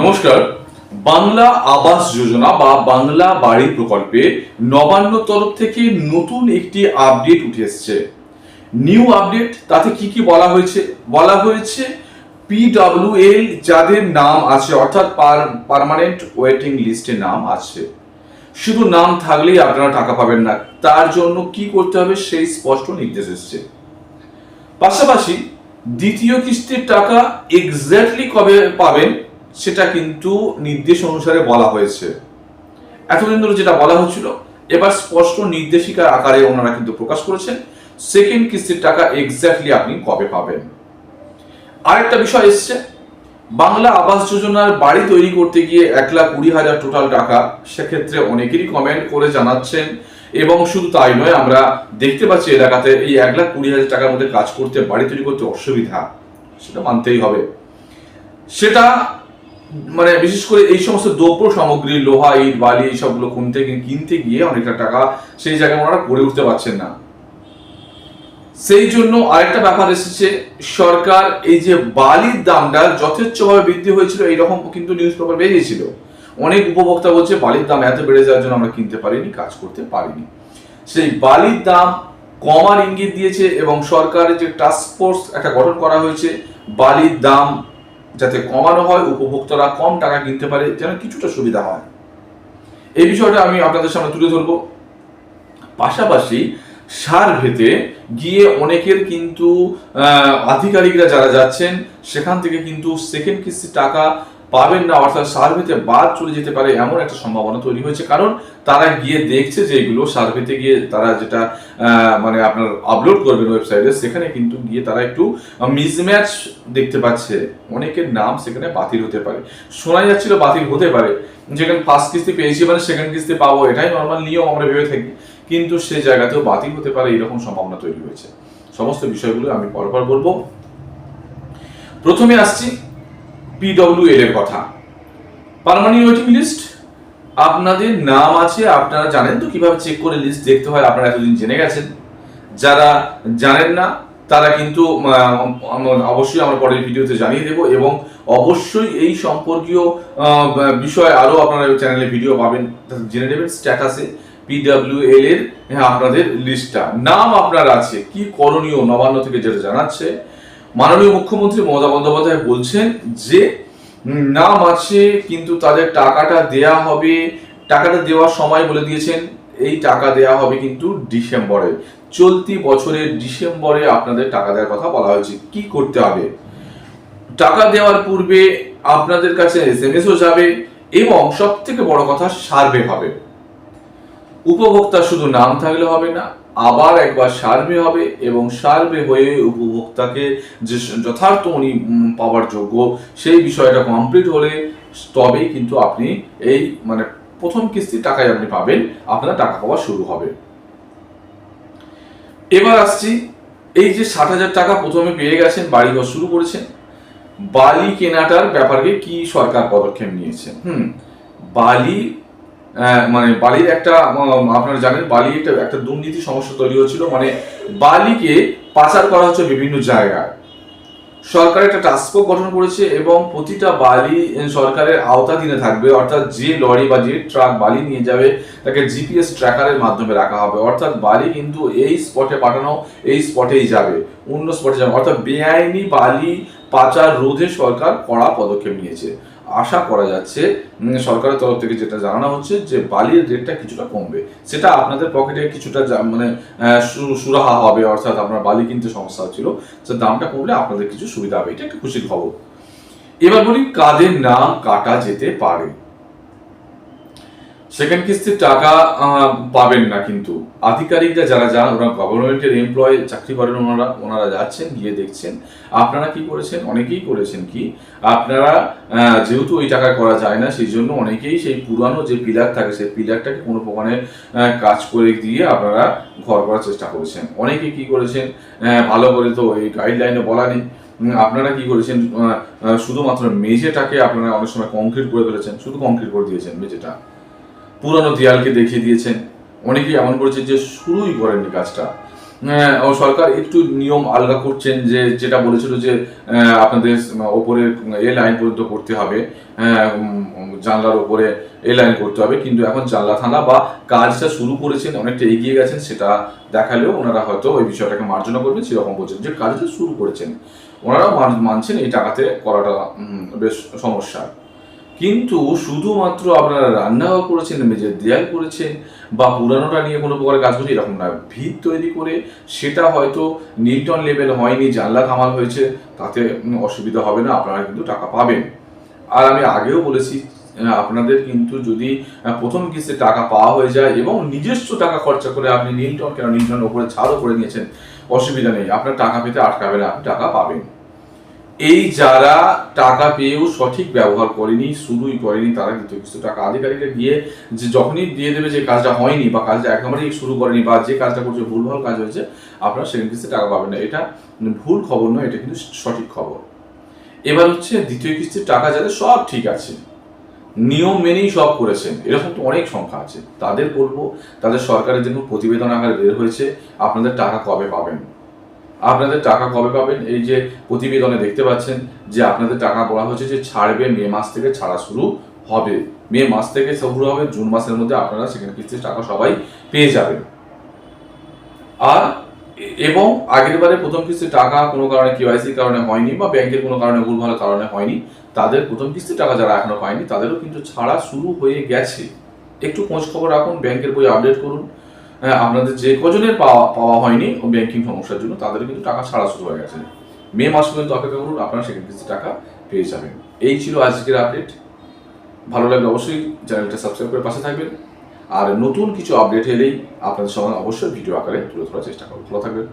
নমস্কার। বাংলা আবাস যোজনা বা বাংলা বাড়ি প্রকল্পে নবান্ন তরফ থেকে নতুন একটি আপডেট উঠে এসছে। নিউ আপডেট তাতে কি কি বলা হয়েছে? বলা হয়েছে পিডব্লিউএল যাদের নাম আছে, অর্থাৎ পার্মানেন্ট ওয়েটিং লিস্টে নাম আছে। শুধু নাম থাকলেই আপনারা টাকা পাবেন না, তার জন্য কি করতে হবে সেই স্পষ্ট নির্দেশ এসছে। পাশাপাশি দ্বিতীয় কিস্তির টাকা এক্স্যাক্টলি কবে পাবেন? সেটা কিন্তু নির্দেশ অনুসারে বলা হয়েছে। এতদিন ধরে যেটা বলা হচ্ছিল, এবার স্পষ্ট নির্দেশিকার আকারে ওনারা কিন্তু প্রকাশ করেছেন সেকেন্ড কিস্তির টাকা এক্স্যাক্টলি আপনি কবে পাবেন। আরেকটা বিষয় এসছে, বাংলা আবাস যোজনার বাড়ি তৈরি করতে গিয়ে এক লাখ কুড়ি হাজার টোটাল টাকা, সেক্ষেত্রে অনেকেরই কমেন্ট করে জানাচ্ছেন, এবং শুধু তাই নয়, আমরা দেখতে পাচ্ছি এলাকাতে এই এক লাখ কুড়ি হাজার টাকার মধ্যে কাজ করতে, বাড়ি তৈরি করতে অসুবিধা, সেটা মানতেই হবে। সেটা মানে বিশেষ করে এই সমস্ত দ্রব্য সামগ্রী, লোহা, ইট, বালি, এইসবগুলো কিনতে কিনতে গিয়ে অনেকটা টাকা সেই জায়গায় ওনারা করে উঠতে পারছেন না। সেই জন্য আরেকটা ব্যাপার এসেছে, সরকার এই যে বালির দামটা যথেচ্ছভাবে বৃদ্ধি হয়েছিল, এইরকম কিন্তু নিউজ পেপার বেরিয়েছিল। অনেক উপভোক্তা বলছে, বালির দাম এত বেড়ে যাওয়ার জন্য আমরা কিনতে পারিনি, কাজ করতে পারিনি। সেই বালির দাম কমার ইঙ্গিত দিয়েছে এবং সরকারের যে টাস্ক ফোর্স একটা গঠন করা হয়েছে, বালির দাম যাতে কমানো হয়, উপভোক্তারা কম টাকা কিনতে পারে, যেন কিছুটা সুবিধা হয়। এই বিষয়টা আমি আপনাদের সামনে তুলে ধরবো। পাশাপাশি সার্ভেতে গিয়ে অনেকের কিন্তু আধিকারিকরা যারা যাচ্ছেন, সেখান থেকে কিন্তু সেকেন্ড কিস্তি টাকা পাবেন না, অর্থাৎ সার্ভেতে বাদ চলে যেতে পারে এমন একটা সম্ভাবনা তৈরি হয়েছে। কারণ তারা গিয়ে দেখছে যে এগুলো সার্ভেতে গিয়ে তারা যেটা মানে আপনার আপলোড করবেন ওয়েবসাইটে সেখানে কিন্তু গিয়ে তারা একটু মিসম্যাচ দেখতে পাচ্ছে। অনেকের নাম সেখানে বাতিল হতে পারে। শোনা যাচ্ছিল বাতিল হতে পারে। যেখানে ফার্স্ট কিস্তি পেয়েছি মানে সেকেন্ড কিস্তি পাবো, এটাই নর্মাল নিয়ম আমরা ভেবে থাকি। কিন্তু সে জায়গাতেও বাতিল হতে পারে এরকম সম্ভাবনা তৈরি হয়েছে। সমস্ত বিষয়গুলো আমি পরপর বলব। প্রথমে আসছি পিডব্লিউএল এর কথা। পার্মানেন্ট ওয়েটিং লিস্ট আপনাদের নাম আছে আপনারা জানেন তো কীভাবে চেক করে লিস্ট দেখতে হয় আপনারা এতদিন জেনে গেছেন। যারা জানেন না তারা কিন্তু অবশ্যই আমার পরের ভিডিওতে জানিয়ে দেব এবং অবশ্যই এই সম্পর্কীয় বিষয়ে আরও আপনারা চ্যানেলে ভিডিও পাবেন। জেনে নেবেন স্ট্যাটাসে পিডব্লিউএল এর হ্যাঁ, আপনাদের লিস্টটা নাম আপনার আছে কি করণীয় নবান্ন থেকে যেটা জানাচ্ছে। মাননীয় মুখ্যমন্ত্রী মমতা বন্দ্যোপাধ্যায় বলছেন যে উম, নাম আছে কিন্তু তাদের টাকাটা দেয়া হবে টাকাটা দেওয়ার সময় বলে দিয়েছেন এই টাকা দেয়া হবে কিন্তু ডিসেম্বরে। চলতি বছরের ডিসেম্বরে আপনাদের টাকা দেওয়ার কথা বলা হয়েছে। কি করতে হবে? টাকা দেওয়ার পূর্বে আপনাদের কাছে এস এম এসও যাবে এবং সব থেকে বড় কথা সার্ভে হবে। উপভোক্তা শুধু নাম থাকলে হবে না আবার একবার সার্ভে হবে এবং সার্ভে হয়ে উপভোক্তাকে যে যথার্থ উনি পাওয়ার যোগ্য, সেই বিষয়টা কমপ্লিট হলে তবেই কিন্তু আপনি এই মানে প্রথম কিস্তির টাকায় আপনি পাবেন, আপনার টাকা পাওয়া শুরু হবে। এবার আসছি, এই যে ষাট হাজার টাকা প্রথমে পেয়ে গেছেন, বাড়িঘর শুরু করেছেন, বালি কেনাটার ব্যাপারে কি সরকার পদক্ষেপ নিয়েছে? হুম, বালি মানে বালির একটা আপনারা জানেন, বালি একটা একটা দুর্নীতি সমস্যা তৈরি হচ্ছিল মানে বালিকে পাচার করা হচ্ছে বিভিন্ন জায়গায়। সরকার একটা টাস্কফোর্স গঠন করেছে এবং প্রতিটা বালি সরকারের আওতাধীনে থাকবে। অর্থাৎ যে লরি বা যে ট্রাক বালি নিয়ে যাবে, তাকে জিপিএস ট্র্যাকারের মাধ্যমে রাখা হবে। অর্থাৎ বালি কিন্তু এই স্পটে পাঠানো, এই স্পটেই যাবে। অন্য স্পটে যাবে। অর্থাৎ বেআইনি বালি পাচার রোধে সরকার কড়া পদক্ষেপ নিয়েছে। আশা করা যাচ্ছে সরকারের তরফ থেকে যেটা জানানো হচ্ছে যে বালির রেটটা কিছুটা কমবে। সেটা আপনাদের পকেটে কিছুটা মানে সুরাহা হবে, অর্থাৎ আপনার বালি কিনতে সমস্যা হচ্ছিল। সে দামটা কমলে আপনাদের কিছু সুবিধা হবে, এটা একটা খুশির খবর। এবার বলি কাদের নাম কাটা যেতে পারে? সেকেন্ড কিস্তির টাকা পাবেন না কিন্তু। আধিকারিকরা যারা যান, ওরা গভর্নমেন্টের এমপ্লয় চাকরি করেন ওনারা ওনারা যাচ্ছেন, গিয়ে দেখছেন। আপনারা কি করেছেন? অনেকেই করেছেন কি? আপনারা যেহেতু ওই টাকা করা যায় না, সেই জন্য অনেকেই সেই পুরানো যে পিলার থাকে, সেই পিলারটাকে কোনো প্রকারে কাজ করে দিয়ে আপনারা ঘর করার চেষ্টা করেছেন। অনেকে কি করেছেন? ভালো করে তো এই গাইডলাইনে বলা নেই। আপনারা কি করেছেন? শুধুমাত্র মেঝেটাকে আপনারা অনেক সময় কংক্রিট করে ফেলেছেন। শুধু কংক্রিট করে দিয়েছেন মেঝেটা। পুরানো দেয়ালকে দেখিয়ে দিয়েছেন। অনেকেই এমন করেছে যে শুরুই করেননি কাজটা। ও সরকার একটু নিয়ম আলগা করছেন যে যেটা বলেছিল যে আপনাদের ওপরে এ লাইন পর্যন্ত করতে হবে। আহ, জানলার ওপরে এ লাইন করতে হবে। কিন্তু এখন জানলা থানা বা কাজটা শুরু করেছেন অনেকটা এগিয়ে গেছেন সেটা দেখালেও ওনারা হয়তো ওই বিষয়টাকে মার্জনা করবেন সেরকম বলছেন যে কাজটা শুরু করেছেন। ওনারা মান- মানছেন এই টাকাতে করাটা বেশ সমস্যা। কিন্তু শুধুমাত্র আপনারা রান্নাও করেছেন মেঝের দেয়াল করেছেন, বা পুরানোটা নিয়ে কোনো প্রকারের কাজ করছে এরকম না। ভিত তৈরি করে সেটা হয়তো নিউটন লেভেল হয়নি, জানলা কামাল হয়েছে, তাতে অসুবিধা হবে না, আপনারা কিন্তু টাকা পাবেন। আর আমি আগেও বলেছি আপনাদের কিন্তু যদি প্রথম কিস্তে টাকা পাওয়া হয়ে যায় এবং নিজস্ব টাকা খরচা করে আপনি নিউটন কেন নিউটনের ওপরে ছাড়ও করে নিয়েছেন, অসুবিধা নেই, আপনার টাকা পেতে আটকাবে না, আপনি টাকা পাবেন। এই যারা টাকা পেয়েও সঠিক ব্যবহার করেনি শুরুই করেনি, তারা কিন্তু কিছু টাকা আধিকারিকরা গিয়ে যে যখনই দিয়ে দেবে যে কাজটা হয়নি বা কাজটা একেবারেই শুরু করেনি বা যে কাজটা করছে, ভুলভাল কাজ হয়েছে, আপনারা সেখান কিস্তিতে টাকা পাবেন না। এটা ভুল খবর নয়, এটা কিন্তু সঠিক খবর। এবার হচ্ছে দ্বিতীয় কিস্তির টাকা যাদের সব ঠিক আছে, নিয়ম মেনেই সব করেছেন, এরকম তো অনেক সংখ্যা আছে। তাদের বলব, তাদের সরকারের জন্য প্রতিবেদন আকারে বের হয়েছে, আপনাদের টাকা কবে পাবেন? আপনাদের টাকা কবে পাবেন? এই যে প্রতিবেদনে দেখতে পাচ্ছেন যে আপনাদের টাকা বলা হয়েছে যে ছাড়বে মে মাস থেকে ছাড়া শুরু হবে। মে মাস থেকে শুরু হবে, জুন মাসের মধ্যে আপনারা সেখানে কিস্তির টাকা সবাই পেয়ে যাবেন। আর এবং আগের বারে প্রথম কিস্তির টাকা কোনো কারণে কেওয়াইসির কারণে হয়নি বা ব্যাংকের কোনো কারণে ভুলভাল কারণে হয়নি, তাদের প্রথম কিস্তির টাকা যারা এখনও পায়নি, তাদেরও কিন্তু ছাড়া শুরু হয়ে গেছে। একটু খোঁজ খবর রাখুন, ব্যাংকের বই আপডেট করুন। আপনাদের যে কজনের পাওয়া পাওয়া হয়নি ব্যাংকিং সমস্যার জন্য, তাদের কিন্তু টাকা ছাড়া শুরু হয়ে গেছে। মে মাস পর্যন্ত অপেক্ষা করুন, আপনারা সেখানে থেকে টাকা পেয়ে যাবেন। এই ছিল আজকের আপডেট ভালো লাগলে অবশ্যই চ্যানেলটা সাবস্ক্রাইব করে পাশে থাকবেন। আর নতুন কিছু আপডেট এলেই আপনাদের সময় অবশ্যই ভিডিও আকারে তুলে ধরার চেষ্টা করব। ভালো থাকবেন।